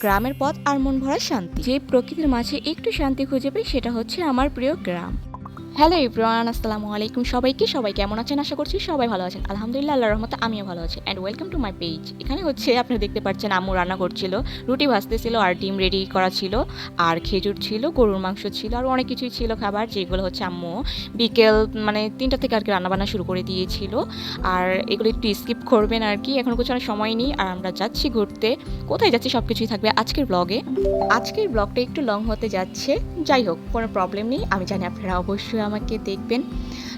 গ্রামের পথ আর মন ভরা শান্তি। যে প্রকৃতির মাঝে একটু শান্তি খুঁজে পাই, সেটা হচ্ছে আমার প্রিয় গ্রাম। হ্যালো ইব্রান আসসালামু আলাইকুম সবাইকে। সবাই কেমন আছেন? আশা করছি সবাই ভালো আছেন। আলহামদুলিল্লাহ, আল্লাহর রহমতে আমিও ভালো আছি। And welcome to my page এখানে হচ্ছে আপনি দেখতে পাচ্ছেন আম্মু রান্না করছিল, রুটি ভাজতেছিল, আর ডিম রেডি করা ছিল, আর খেজুর ছিল, গরুর মাংস ছিল, আর অনেক কিছুই ছিল খাবার, যেগুলো হচ্ছে আম্মু বিকেল মানে তিনটা থেকে আর কি রান্নাবান্না শুরু করে দিয়েছিল। আর এগুলো একটু স্কিপ করবেন আর কি এখন কিছু অনেক সময় নেই। আর আমরা যাচ্ছি ঘুরতে। কোথায় যাচ্ছি সব কিছুই থাকবে আজকের ব্লগে আজকের ব্লগটা একটু লং হতে যাচ্ছে। যাই হোক, কোনো প্রবলেম নেই। আমি জানি আপনারা অবশ্যই আমাকে দেখবেন।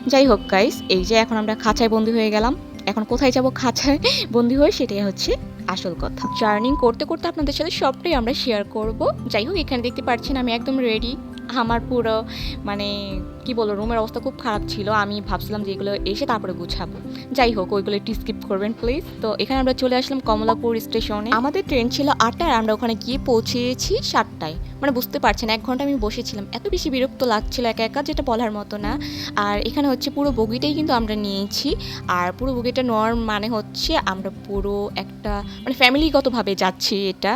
যাই হোক গাইস এই যে এখন আমরা খাঁচায় বন্দি হয়ে গেলাম। এখন কোথায় যাব খাঁচায় বন্দি হয়ে, সেটাই হচ্ছে আসল কথা। জার্নিং করতে করতে আপনাদের সাথে সবটাই আমরা শেয়ার করব। যাই হোক, এখানে দেখতে পাচ্ছেন আমি একদম রেডি আমার পুরো মানে কি বলব রুমের অবস্থা খুব খারাপ ছিল। আমি ভাবছিলাম যে এগুলো এসে তারপরে গুছাবো। যাই হোক, ওইগুলো একটু স্কিপ করবেন প্লিজ তো এখানে আমরা চলে আসলাম কমলাপুর স্টেশনে আমাদের ট্রেন ছিল আটটায়, আমরা ওখানে গিয়ে পৌঁছেছি সাতটায়। মানে বুঝতে পারছেন, এক ঘণ্টা আমি বসেছিলাম। এত বেশি বিরক্ত লাগছিল একা একা, যেটা বলার মতো না। আর এখানে হচ্ছে পুরো বগিটাই কিন্তু আমরা নিয়েছি। আর পুরো বগিটা নেওয়ার মানে হচ্ছে আমরা পুরো একটা মানে ফ্যামিলিগতভাবে যাচ্ছি এটা।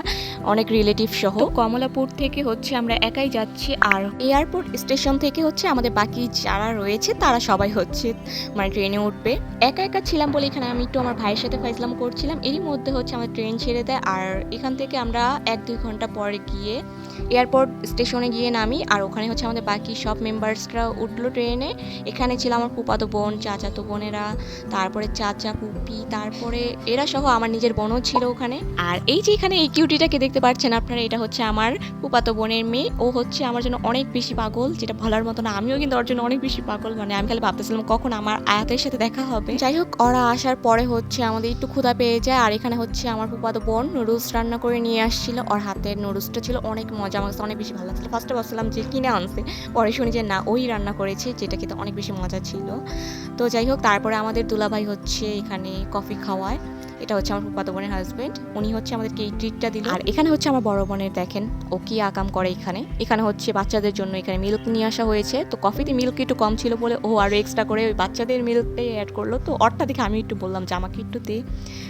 অনেক রিলেটিভ সহ। কমলাপুর থেকে হচ্ছে আমরা একাই যাচ্ছি আর এয়ারপোর্ট স্টেশন থেকে হচ্ছে আমাদের বাকি যারা রয়েছে তারা সবাই হচ্ছে মানে ট্রেনে উঠবে। একা একা ছিলাম বলে এখানে আমি একটু আমার ভাইয়ের সাথে ফাইজলাম করছিলাম। এরই মধ্যে হচ্ছে আমার ট্রেন ছেড়ে দেয় আর এখান থেকে আমরা এক দুই ঘণ্টা পরে গিয়ে এয়ারপোর্ট স্টেশনে গিয়ে নামি আর ওখানে হচ্ছে আমাদের বাকি সব মেম্বার্সরা উঠল ট্রেনে এখানে ছিল আমার ফুপাতো বোন চাচাতো বোনেরা তারপরে চাচা পুপি তারপরে এরা সহ আমার নিজের বোনও ছিল ওখানে। আর এই যে এখানে এই কিউটিটাকে দেখতে পাচ্ছেন আপনারা, এটা হচ্ছে আমার ফুপাতো বোনের মেয়ে। ও হচ্ছে আমার জন্য অনেক বেশি পাগল, যেটা বলার মতো না। আমিও কিন্তু ওর জন্য অনেক বেশি পাগল মানে আমি খালি ভাবতেছিলাম কখন আমার আয়াতের সাথে দেখা হবে। যাই হোক, ওরা আসার পরে হচ্ছে আমাদের একটু ক্ষুধা পেয়ে যায়, আর এখানে হচ্ছে আমার ফুপাতো বোন নুডলস রান্না করে নিয়ে আসছিল। ওর হাতের নুডলসটা ছিল অনেক মজা, আমার কাছে অনেক বেশি ভালো লাগছিল। ফার্স্টে ভাবছিলাম যে কিনে আনছে, পরে শুনি যে না, ওই রান্না করেছে, যেটা খেতে অনেক বেশি মজা ছিল। তো যাই হোক, তারপরে আমাদের দুলাভাই হচ্ছে এখানে কফি খাওয়ায়। এটা হচ্ছে আমার ফুপাতো বোনের হাজবেন্ড উনি হচ্ছে আমাদেরকে এই ট্রিটটা দিল। আর এখানে হচ্ছে আমার বড় বোনের দেখেন, ও কি আকাম করে এখানে। এখানে হচ্ছে বাচ্চাদের জন্য এখানে মিল্ক নিয়ে আসা হয়েছে। তো কফিতে মিল্ক একটু কম ছিল বলে ও আরও এক্সট্রা করে ওই বাচ্চাদের মিল্কটাই অ্যাড করল। তো ওরটা দেখে আমি একটু বললাম যে, আমাকে একটু দে।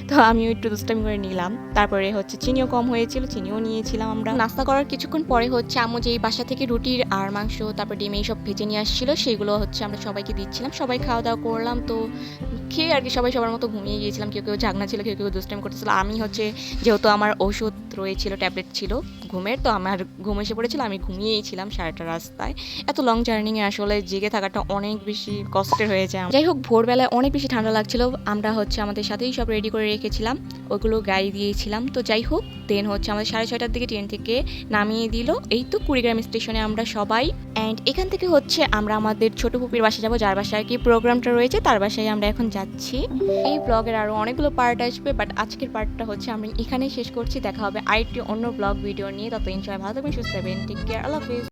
তো আমিও একটু দুষ্টামি করে নিলাম। তারপরে হচ্ছে চিনিও কম হয়েছিল, চিনিও নিয়েছিলাম আমরা। নাস্তা করার কিছুক্ষণ পরে হচ্ছে আম্মু যেই বাসা থেকে রুটির আর মাংস, তারপর ডিম এইসব ভেজে নিয়ে আসছিল, সেগুলো হচ্ছে আমরা সবাইকে দিচ্ছিলাম। সবাই খাওয়া দাওয়া করলাম। তো খেয়ে আর কি সবাই সবার মতো ঘুমিয়ে গিয়েছিলাম। কেউ কেউ ঝাগনা ছিল, কেউ কেউ দুষ্টামি করতেছিল। আমি হচ্ছে যেহেতু আমার ওষুধ রয়েছিল ট্যাবলেট ছিল ঘুমের, তো আমার ঘুম এসে পড়েছিল, আমি ঘুমিয়েই ছিলাম সারাটা রাস্তায়। এত লং জার্নিংয়ে আসলে জেগে থাকাটা অনেক বেশি কষ্টের হয়ে যায়। যাই হোক, ভোরবেলায় অনেক বেশি ঠান্ডা লাগছিল। আমরা হচ্ছে আমাদের সাথেই সব রেডি করে রেখেছিলাম। ওগুলো গাড়ি দিয়েছিলাম। তো যাই হোক দেন হচ্ছে আমাদের সাড়ে ছয়টার দিকে ট্রেন থেকে নামিয়ে দিল। এই তো কুড়িগ্রাম স্টেশনে আমরা সবাই। অ্যান্ড এখান থেকে হচ্ছে আমরা আমাদের ছোট পুপির বাসায় যাব, যার বাসায় কি প্রোগ্রামটা রয়েছে, তার বাসায় আমরা এখন যাচ্ছি। এই ব্লগের আরও অনেকগুলো পার্ট আসবে বাট আজকের পার্টটা হচ্ছে আমি এখানেই শেষ করছি। দেখা হবে আরেকটি অন্য ব্লগ ভিডিও নিয়ে। তত সবাই ভালো থাকবেন, সুস্থ থাকবেন টেক কেয়ার আল্লাহ হাফিজ।